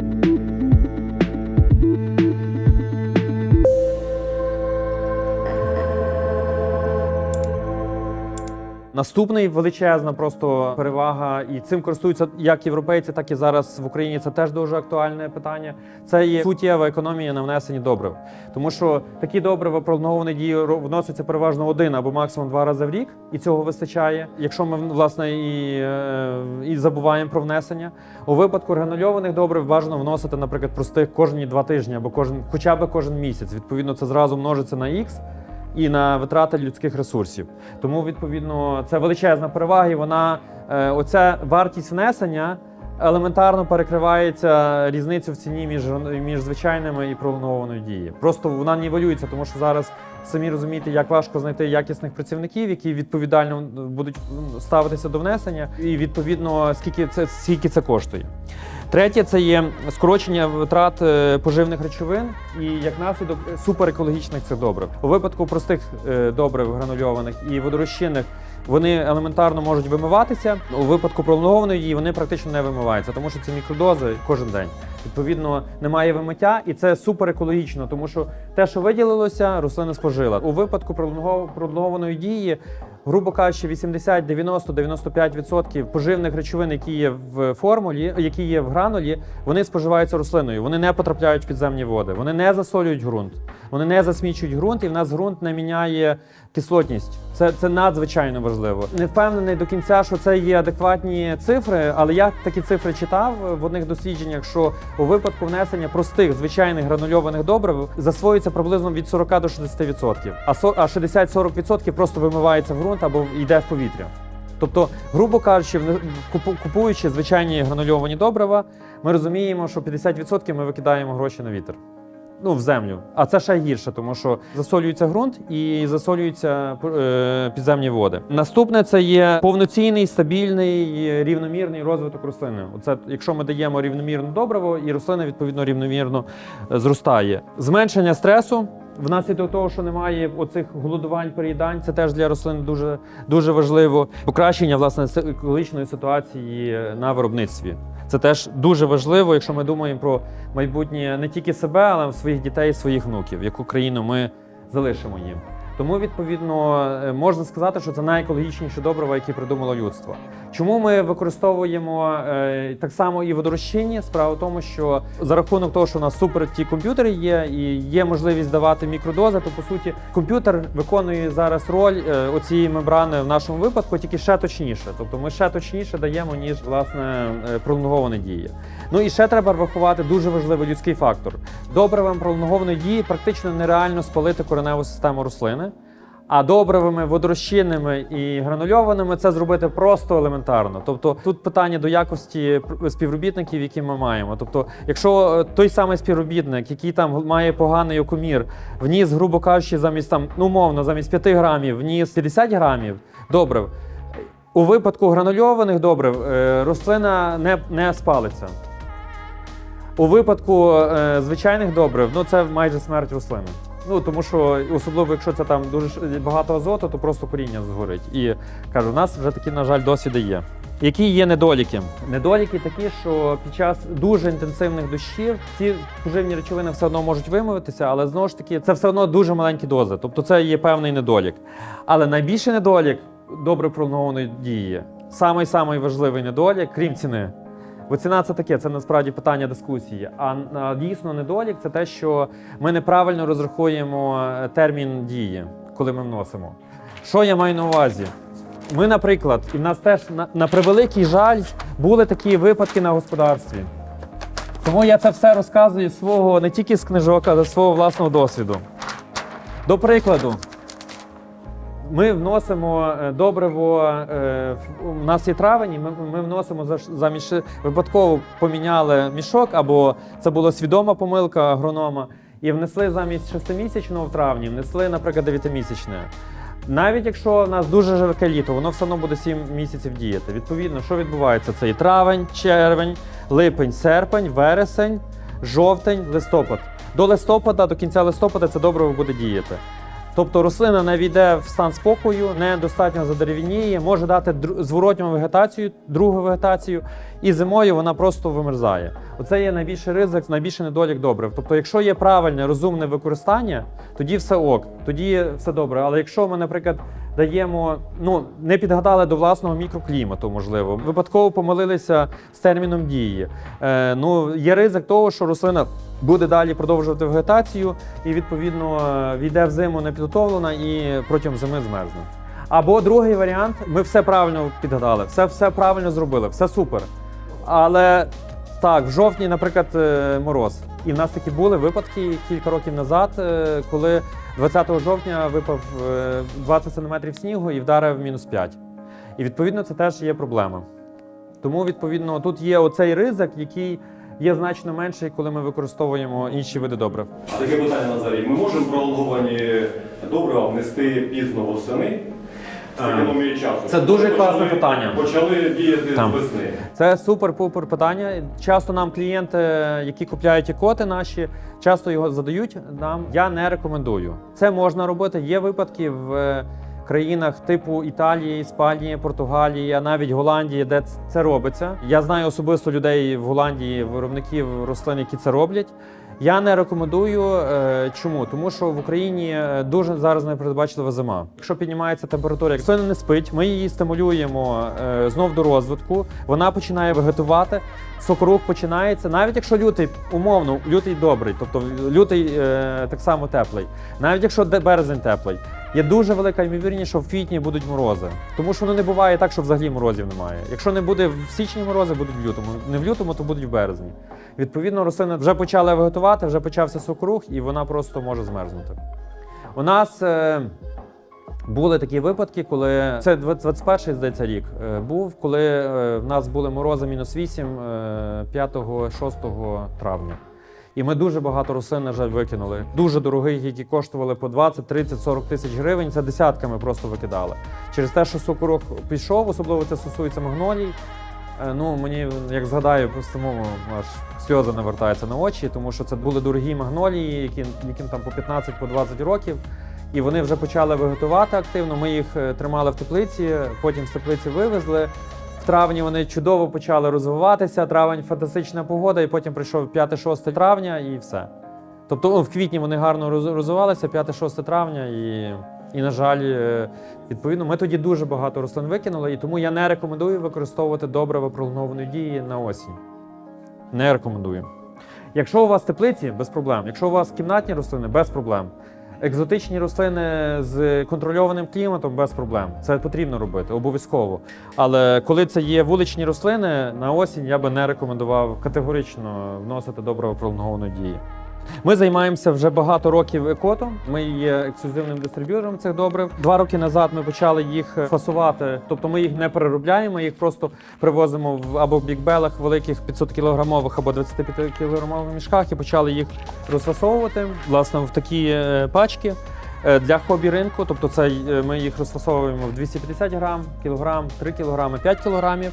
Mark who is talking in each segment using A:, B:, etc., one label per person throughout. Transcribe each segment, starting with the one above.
A: Thank you. Наступний величезна просто перевага, і цим користуються як європейці, так і зараз в Україні. Це теж дуже актуальне питання. Це є суттєва економія на внесенні добрив. Тому що такі добрива пролонгованої дії вносяться переважно один або максимум два рази в рік, і цього вистачає. Якщо ми власне і, е, і забуваємо про внесення, у випадку гранульованих добрив бажано вносити, наприклад, простих кожні два тижні або кожен, хоча б кожен місяць. Відповідно, це зразу множиться на X і на витрати людських ресурсів. Тому відповідно це величезна перевага. І вона е, оця вартість внесення елементарно перекривається різницю в ціні між між звичайними і пролонгованою дією. Просто вона нівелюється, тому що зараз самі розумієте, як важко знайти якісних працівників, які відповідально будуть ставитися до внесення, і відповідно скільки це скільки це коштує. Третє це є скорочення витрат е, поживних речовин і як наслідок е, суперекологічних цих добрив. У випадку простих е, добрив гранульованих і водорозчинних вони елементарно можуть вимиватися. У випадку пролонгованої вони практично не вимиваються, тому що це мікродози кожен день. Відповідно, немає вимиття, і це суперекологічно, тому що те, що виділилося, рослина спожила. У випадку пролонгов- пролонгованої дії, грубо кажучи, 80, 90, 95% поживних речовин, які є в формулі, які є в гранулі, вони споживаються рослиною. Вони не потрапляють в підземні води, вони не засолюють ґрунт, вони не засмічують ґрунт, і в нас ґрунт не міняє кислотність. Це, це надзвичайно важливо. Не впевнений до кінця, що це є адекватні цифри, але я такі цифри читав в одних дослідженнях, що у випадку внесення простих звичайних гранульованих добрив засвоюється приблизно від 40 до 60%, а со- а 60-40% просто вимивається в ґрунт або йде в повітря. Тобто, грубо кажучи, купуючи звичайні гранульовані добрива, ми розуміємо, що 50% ми викидаємо гроші на вітер. Ну, в землю. А це ще гірше, тому що засолюється ґрунт і засолюються е, підземні води. Наступне це є повноцінний, стабільний, рівномірний розвиток рослини. Оце, якщо ми даємо рівномірне добриво, і рослина відповідно рівномірно е, зростає. Зменшення стресу. Внаслідок того, що немає оцих голодувань, переїдань, це теж для рослин дуже, дуже важливо. Покращення власне екологічної ситуації на виробництві. Це теж дуже важливо, якщо ми думаємо про майбутнє не тільки себе, але своїх дітей, своїх внуків, яку країну ми залишимо їм. Тому, відповідно, е, можна сказати, що це найекологічніші добрива, які придумало людство. Чому ми використовуємо е, так само і водорозчинні? Справа в тому, що за рахунок того, що у нас супер ті комп'ютери є, і є можливість давати мікродози, то по суті комп'ютер виконує зараз роль е, оцієї мембрани в нашому випадку, тільки ще точніше. Тобто ми ще точніше даємо, ніж власне е, пролонгована дія. Ну і ще треба врахувати дуже важливий людський фактор. Добривом пролонгованої дії практично нереально спалити кореневу систему рослини. А добривими, водорозчинними і гранульованими це зробити просто елементарно. Тобто тут питання до якості співробітників, які ми маємо. Тобто, якщо е, той самий співробітник, який там має поганий окомір, вніс, грубо кажучи, замість там, ну умовно, замість 5 грамів, вніс 50 грамів добрив. У випадку гранульованих добрив е, рослина не, не спалиться. У випадку е, звичайних добрив, ну це майже смерть рослини. Ну тому що особливо, якщо це там дуже багато азоту, то просто коріння згорить. І кажу, у нас вже такі, на жаль, досвіди є. Які є недоліки? Недоліки такі, що під час дуже інтенсивних дощів ці поживні речовини все одно можуть вимиватися, але знову ж таки це все одно дуже маленькі дози. Тобто це є певний недолік. Але найбільший недолік добре пролонгованої дії. Самий самий важливий недолік, крім ціни. Бо ціна це таке, це насправді питання дискусії. А, дійсно недолік це те, що ми неправильно розрахуємо е, термін дії, коли ми вносимо. Що я маю на увазі? Ми, наприклад, і в нас теж на, на превеликий жаль були такі випадки на господарстві. Тому я це все розказую свого не тільки з книжок, але з свого власного досвіду. До прикладу, ми вносимо е, добриво. е, У нас є травень, і ми, ми вносимо за- замість випадково поміняли мішок, або це була свідома помилка агронома, і внесли замість шестимісячного в травні, внесли, наприклад, дев'ятимісячне. Навіть якщо у нас дуже жарке літо, воно все одно буде 7 місяців діяти. Відповідно, що відбувається? Це і травень, червень, липень, серпень, вересень, жовтень, листопад. До листопада, до кінця листопада це добриво буде діяти. Тобто рослина не війде в стан спокою, недостатньо задерев'яніє, може дати зворотню вегетацію, другу вегетацію, і зимою вона просто вимерзає. Оце є найбільший ризик, найбільший недолік добрив. Тобто, якщо є правильне розумне використання, тоді все ок, тоді все добре. Але якщо ми, наприклад, даємо, ну не підгадали до власного мікроклімату, можливо, випадково помилилися з терміном дії. Е, ну є ризик того, що рослина буде далі продовжувати вегетацію і відповідно е, війде в зиму непідготовлена і протягом зими змерзне. Або другий варіант: ми все правильно підгадали, все, все правильно зробили, все супер. Але так, в жовтні, наприклад, е, мороз. І в нас такі були випадки кілька років назад, е, коли 20 жовтня випав е, 20 см снігу і вдарив мінус 5. І відповідно це теж є проблема. Тому, відповідно, тут є оцей ризик, який є значно менший, коли ми використовуємо інші види добрив.
B: Таке питання Назарій. Ми можемо пролонговані добрива внести пізно восени часу?
A: це дуже
B: Почали-
A: класне питання.
B: Почали діяти
A: Там.
B: з весни.
A: Це супер-пупер питання. Часто нам клієнти, які купляють ікоти наші, часто його задають нам. Я не рекомендую. Це можна робити. Є випадки в е, країнах типу Італії, Іспанії, Португалії, а навіть Голландії, де ц- це робиться. Я знаю особисто людей в Голландії, виробників рослин, які це роблять. Я не рекомендую. Е, Чому? Тому що в Україні е, дуже зараз непередбачлива зима. Якщо піднімається температура, рослина не спить, ми її стимулюємо е, знов до розвитку. Вона починає вегетувати, сокорух починається. Навіть якщо лютий, умовно, лютий добрий, тобто лютий так само теплий, навіть якщо березень теплий. Є дуже велика ймовірність, що в квітні будуть морози. Тому що ну не буває так, що взагалі морозів немає. Якщо не буде в січні морози, будуть в лютому. Не в лютому, то будуть в березні. Відповідно, рослина вже почала вегетувати, вже почався сокрух, і вона просто може змерзнути. У нас е, були такі випадки, коли це 21 здається рік е, був, коли е, в нас були морози мінус 8 е, 5-6 травня. І ми дуже багато рослин, на жаль, викинули. Дуже дорогих, які коштували по 20, 30, 40 тисяч гривень. Це десятками просто викидали. Через те, що сокорок пішов, особливо це стосується магнолій. Е, Ну, мені, як згадаю, самому аж сльози навертаються на очі, тому що це були дорогі магнолії, які, яким там по 15 по 20 років. І вони вже почали вегетувати активно. Ми їх е, тримали в теплиці, потім з теплиці вивезли. Травні вони чудово почали розвиватися. Травень фантастична погода, і потім прийшов 5-6 травня і все. Тобто ну, в квітні вони гарно розвивалися, 5-6 травня, і, і, на жаль, е, відповідно, ми тоді дуже багато рослин викинули, і тому я не рекомендую використовувати добрива пролонгованої дії на осінь. Не рекомендую. Якщо у вас теплиці, без проблем. Якщо у вас кімнатні рослини, без проблем. Екзотичні рослини з контрольованим кліматом без проблем. Це потрібно робити, обов'язково. Але коли це є вуличні рослини, на осінь я би не рекомендував категорично вносити доброго пролонгованої дії. Ми займаємося вже багато років екотом. Ми є ексклюзивним дистриб'ютором цих добрив. Два роки назад ми почали їх фасувати, тобто ми їх не переробляємо, їх просто привозимо в або в бікбелах великих 500 кілограмових або 25 кілограмових мішках і почали їх розфасовувати власне в такі е, пачки. Е, Для хобі ринку, тобто це е, ми їх розфасовуємо в 250 грам, кілограм, 3 кілограми, 5 кілограмів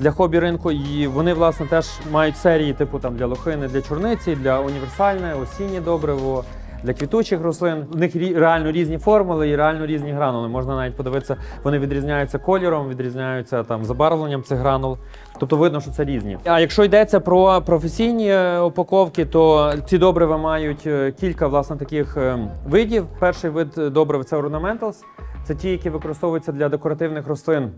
A: для хобі ринку. І вони, власне, теж мають серії, типу там для лохини, для чорниці, для універсальне, осіннє добриво, для квітучих рослин. В них реально різні формули і реально різні гранули. Можна навіть подивитися, вони відрізняються кольором, відрізняються там забарвленням цих гранул. Тобто видно, що це різні. А якщо йдеться про професійні е, упаковки, то ці добрива мають е, кілька власне таких е, видів. Перший вид добрив це ornamentals. Це ті, які використовуються для декоративних рослин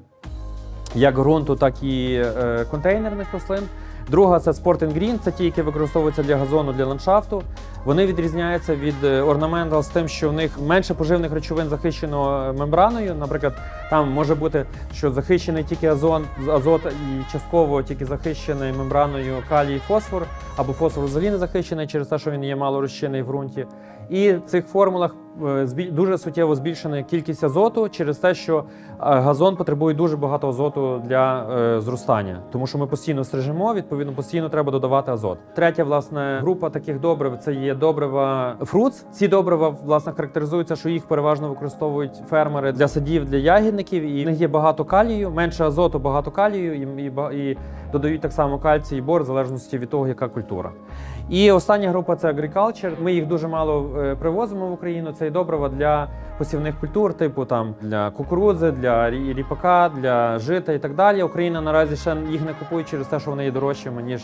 A: як ґрунту, так і е, контейнерних рослин. Друга це Sport and Green, це ті, які використовуються для газону, для ландшафту. Вони відрізняються від е, з тим, що в них менше поживних речовин захищено е, мембраною. Наприклад, там може бути, що захищений тільки азон, азот і частково тільки захищений мембраною калій і фосфор, або фосфор взагалі не захищений через те, що він є мало розчинний в ґрунті. І в цих формулах е, дуже суттєво збільшена кількість азоту через те, що е, газон потребує дуже багато азоту для е, зростання, тому що ми постійно стрижемо, відповідно, постійно треба додавати азот. Третя власне група таких добрив це є добрива фруц. Ці добрива власне характеризуються, що їх переважно використовують фермери для садів, для ягідників, і в них є багато калію, менше азоту, багато калію, і, і, і додають так само кальцій і бор, в залежності від того, яка культура. І остання група це agriculture. Ми їх дуже мало е, привозимо в Україну. Це і добрива для посівних культур, типу там для кукурудзи, для ріпака, для жита і так далі. Україна наразі ще їх не купує через те, що вони є дорожчими ніж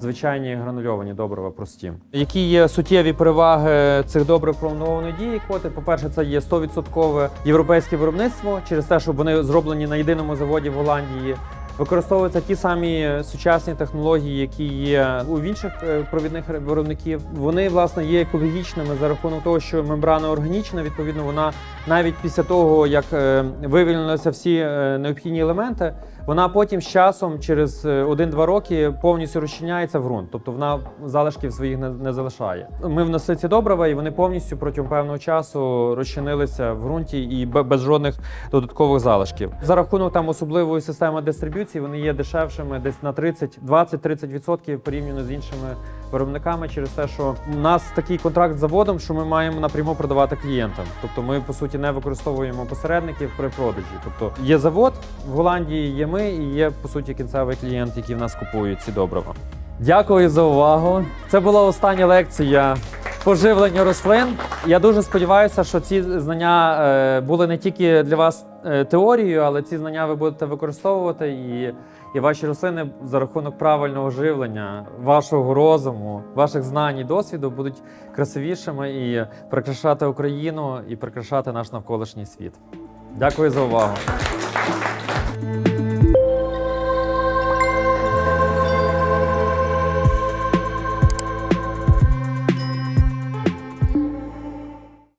A: звичайні гранульовані добрива прості. Які є суттєві переваги цих добрив пролонгованої дії коти? По-перше, це є 100% європейське виробництво через те, що вони зроблені на єдиному заводі в Голландії. Використовуються ті самі сучасні технології, які є у інших е, провідних виробників. Вони власне є екологічними за рахунок того, що мембрана органічна. Відповідно, вона навіть після того, як е, вивільнилися всі е, необхідні елементи, вона потім з часом, через е, 1-2 роки, повністю розчиняється в ґрунт. Тобто вона залишків своїх не, не залишає. Ми внесли ці добрива, і вони повністю протягом певного часу розчинилися в ґрунті і бе- без жодних додаткових залишків. За рахунок там особливої системи дистриб'юції вони є дешевшими десь на 30, 20-30% порівняно з іншими виробниками через те, що у нас такий контракт з заводом, що ми маємо напряму продавати клієнтам. Тобто ми по суті не використовуємо посередників при продажі. Тобто є завод в Голландії, є ми і є по суті кінцевий клієнт, який в нас купує ці добрива. Дякую за увагу. Це була остання лекція по живленню рослин. Я дуже сподіваюся, що ці знання е, були не тільки для вас е, теорією, але ці знання ви будете використовувати і, і ваші рослини за рахунок правильного живлення, вашого розуму, ваших знань і досвіду будуть красивішими і прикрашати Україну і прикрашати наш навколишній світ. Дякую за увагу.